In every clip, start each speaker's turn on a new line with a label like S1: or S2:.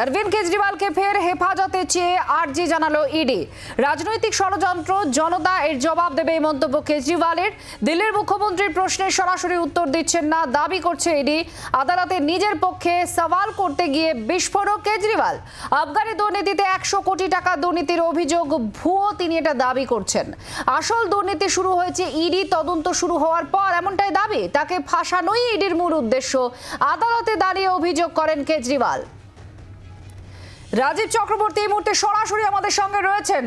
S1: অরবিন্দ কেজরিওয়ালকে ফের হেফাজতে চেয়ে আর্জি জানালো ইডি। রাজনৈতিক ষড়যন্ত্র, জনতা এর জবাব দেবে এই মন্তব্য কেজরিওয়ালের। দিল্লির মুখ্যমন্ত্রীর প্রশ্নের সরাসরি উত্তর দিচ্ছেন না, দাবি করছে ইডি। আদালতে নিজের পক্ষে সওয়াল করতে গিয়ে বিস্ফোরক কেজরিওয়াল। আবগারি দুর্নীতিতে একশো কোটি টাকা দুর্নীতির অভিযোগ, ভুয়ো তিনি এটা দাবি করছেন। আসল দুর্নীতি শুরু হয়েছে ইডি, তদন্ত শুরু হওয়ার পর এমনটাই দাবি, তাকে ফাঁসানোই ইডির মূল উদ্দেশ্য। আদালতে দাঁড়িয়ে অভিযোগ করেন কেজরিওয়াল। রাজীব চক্রবর্তী এই মুহূর্তে সরাসরি আমাদের সঙ্গে রয়েছেন।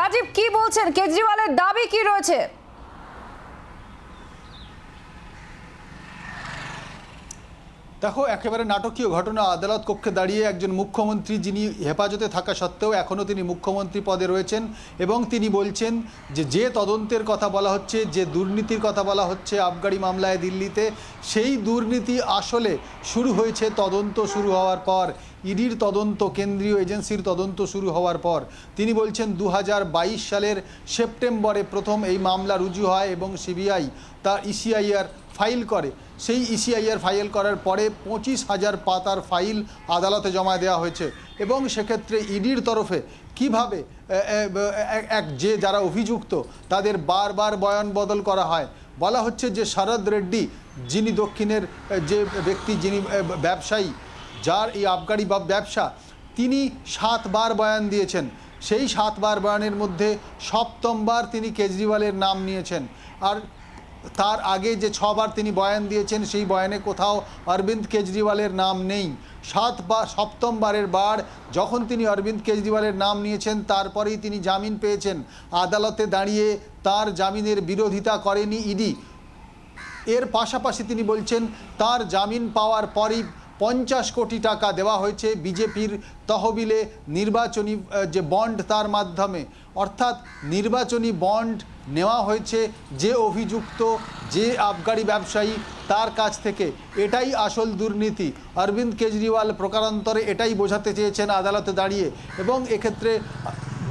S1: রাজীব, কি বলছেন? কেজরিওয়ালের দাবি কি রয়েছে?
S2: দেখো, একেবারে নাটকীয় ঘটনা। আদালত কক্ষে দাঁড়িয়ে একজন মুখ্যমন্ত্রী যিনি হেফাজতে থাকা সত্ত্বেও এখনও তিনি মুখ্যমন্ত্রী পদে রয়েছেন এবং তিনি বলছেন যে যে তদন্তের কথা বলা হচ্ছে, যে দুর্নীতির কথা বলা হচ্ছে আবগারি মামলায় দিল্লিতে, সেই দুর্নীতি আসলে শুরু হয়েছে, তদন্ত শুরু হওয়ার পর। ইডির তদন্ত, কেন্দ্রীয় এজেন্সির তদন্ত শুরু হওয়ার পর তিনি বলছেন দু হাজার বাইশ সালের সেপ্টেম্বরে প্রথম এই মামলা রুজু হয় এবং সিবিআই তার ইসিআইআর ফাইল করে। সেই ইসিআইআর ফাইল করার পরে পঁচিশ হাজার পাতার ফাইল আদালতে জমা দেওয়া হয়েছে এবং সেক্ষেত্রে ইডির তরফে কীভাবে এক, যে যারা অভিযুক্ত তাদের বারবার বয়ান বদল করা হয়। বলা হচ্ছে যে শরদ রেড্ডি, যিনি দক্ষিণের যে ব্যক্তি যিনি ব্যবসায়ী যার এই আবগারি বা ব্যবসা তিনি সাতবার বয়ান দিয়েছেন। সেই সাতবার বয়ানের মধ্যে সপ্তমবার তিনি কেজরিওয়ালের নাম নিয়েছেন। আর তার আগে যে ছবার তিনি বয়ান দিয়েছেন, সেই বয়ানে কোথাও অরবিন্দ কেজরিওয়ালের নাম নেই। সাতবার, সপ্তমবারের বার যখন তিনি অরবিন্দ কেজরিওয়ালের নাম নিয়েছেন, তারপরেই তিনি জামিন পেয়েছেন। আদালতে দাঁড়িয়ে তার জামিনের বিরোধিতা করেনি ইডি। এর পাশাপাশি তিনি বলছেন, তার জামিন পাওয়ার পরই পঞ্চাশ কোটি টাকা দেওয়া হয়েছে বিজেপির তহবিলে নির্বাচনী যে বন্ড তার মাধ্যমে। অর্থাৎ নির্বাচনী বন্ড নেওয়া হয়েছে যে অভিযুক্ত, যে আবগারি ব্যবসায়ী তার কাছ থেকে। এটাই আসল দুর্নীতি। অরবিন্দ কেজরিওয়াল প্রকারান্তরে এটাই বোঝাতে চেয়েছেন আদালতে দাঁড়িয়ে। এবং এক্ষেত্রে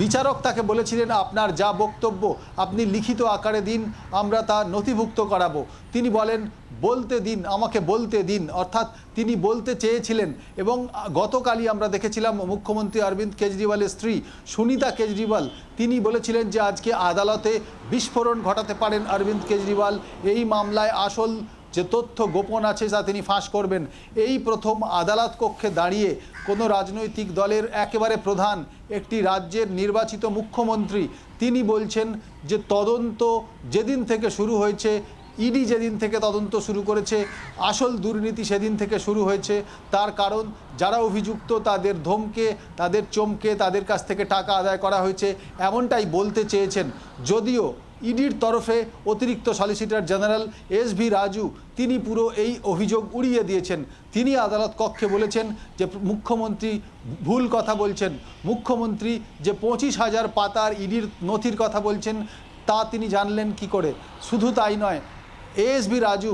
S2: বিচারক তাকে বলেছিলেন, আপনার যা বক্তব্য আপনি লিখিত আকারে দিন, আমরা তা নথিভুক্ত করাবো। তিনি বলেন, বলতে দিন, আমাকে বলতে দিন। অর্থাৎ তিনি বলতে চেয়েছিলেন এবং গতকালই আমরা দেখেছিলাম মুখ্যমন্ত্রী অরবিন্দ কেজরিওয়ালের স্ত্রী সুনিতা কেজরিওয়াল, তিনি বলেছিলেন যে আজকে আদালতে বিস্ফোরণ ঘটাতে পারেন অরবিন্দ কেজরিওয়াল। এই মামলায় আসল যে তথ্য গোপন আছে যা তিনি ফাঁস করবেন। এই প্রথম আদালত কক্ষে দাঁড়িয়ে কোনো রাজনৈতিক দলের একেবারে প্রধান, একটি রাজ্যের নির্বাচিত মুখ্যমন্ত্রী, তিনি বলছেন যে তদন্ত যেদিন থেকে শুরু হয়েছে, ইডি যেদিন থেকে তদন্ত শুরু করেছে, আসল দুর্নীতি সেদিন থেকে শুরু হয়েছে। তার কারণ, যারা অভিযুক্ত তাদের ধমকে, তাদের চমকে, তাদের কাছ থেকে টাকা আদায় করা হয়েছে, এমনটাই বলতে চেয়েছেন। যদিও ইডির তরফে অতিরিক্ত solicitor general S V Raju তিনি পুরো এই অভিযোগ উড়িয়ে দিয়েছেন। তিনি আদালত কক্ষে বলেছেন যে মুখ্যমন্ত্রী ভুল কথা বলছেন। মুখ্যমন্ত্রী যে পঁচিশ হাজার পাতার ইডির নথির কথা বলছেন তা তিনি জানলেন কি করে? শুধু তাই নয় এএসবি রাজু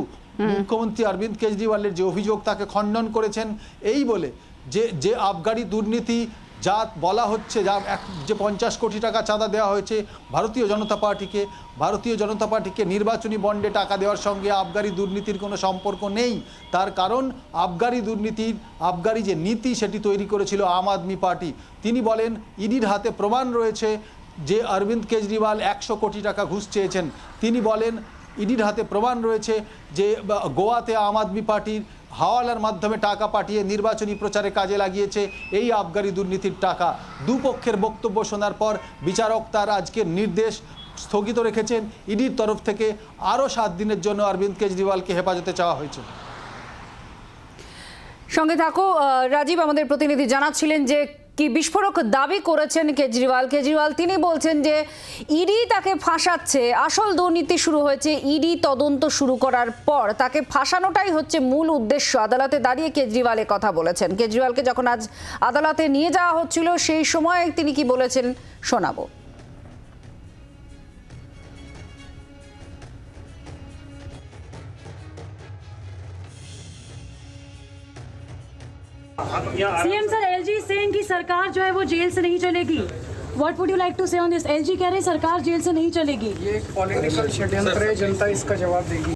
S2: মুখ্যমন্ত্রী অরবিন্দ কেজরিওয়ালের যে অভিযোগ তাকে খণ্ডন করেছেন এই বলে যে যে আবগারি দুর্নীতি যা বলা হচ্ছে যা এক যে পঞ্চাশ কোটি টাকা চাঁদা দেওয়া হয়েছে, ভারতীয় জনতা পার্টিকে, ভারতীয় জনতা পার্টিকে নির্বাচনী বন্ডে টাকা দেওয়ার সঙ্গে আবগারি দুর্নীতির কোনো সম্পর্ক নেই। তার কারণ, আবগারি দুর্নীতির, আবগারি যে নীতি সেটি তৈরি করেছিল আম আদমি পার্টি। তিনি বলেন, ইডির হাতে প্রমাণ রয়েছে যে অরবিন্দ কেজরিওয়াল একশো কোটি টাকা ঘুষ চেয়েছেন। তিনি বলেন, ইডির হাতে প্রমাণ রয়েছে যে গোয়াতে আম আদমি পার্টির হাওয়ালার মাধ্যমে টাকা পাঠিয়ে নির্বাচনী প্রচারে কাজে লাগিয়েছে এই আবগারি দুর্নীতির টাকা। দুপক্ষের বক্তব্য শোনার পর বিচারক তার আজকের নির্দেশ স্থগিত রেখেছেন। ইডির তরফ থেকে আরও সাত দিনের জন্য অরবিন্দ কেজরিওয়ালকে হেফাজতে চাওয়া হয়েছে।
S1: সঙ্গে থাকো রাজীব আমাদের প্রতিনিধি জানাচ্ছিলেন যে কি বিস্ফোরক দাবি করেছেন কেজরিওয়াল? কেজরিওয়াল, তিনি বলছেন যে ইডি তাকে ফাঁসাচ্ছে। আসল দুর্নীতি শুরু হয়েছে ইডি তদন্ত শুরু করার পর। তাকে ফাঁসানোটাই হচ্ছে মূল উদ্দেশ্য। আদালতে দাঁড়িয়ে কেজরিওয়াল কথা বলেছেন। কেজরিওয়ালকে যখন আজ আদালতে নিয়ে যাওয়া হচ্ছিল, সেই সময় তিনি কি বলেছেন, শোনাবো।
S3: सीएम सर एलजी सेइंग की सरकार जो है वो जेल से नहीं चलेगी। What would you like to say on this LG कह रहे हैं सरकार जेल से नहीं चलेगी।
S4: ये एक पॉलिटिकल षड्यंत्र है जनता इसका जवाब देगी।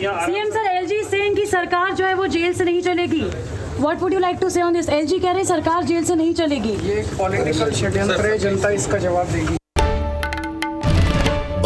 S3: सीएम सर एलजी सेइंग की सरकार जो है वो जेल से नहीं चलेगी। What would you like to say on this LG कह रहे हैं सरकार जेल से नहीं चलेगी।
S4: ये एक पॉलिटिकल षड्यंत्र है जनता इसका जवाब देगी।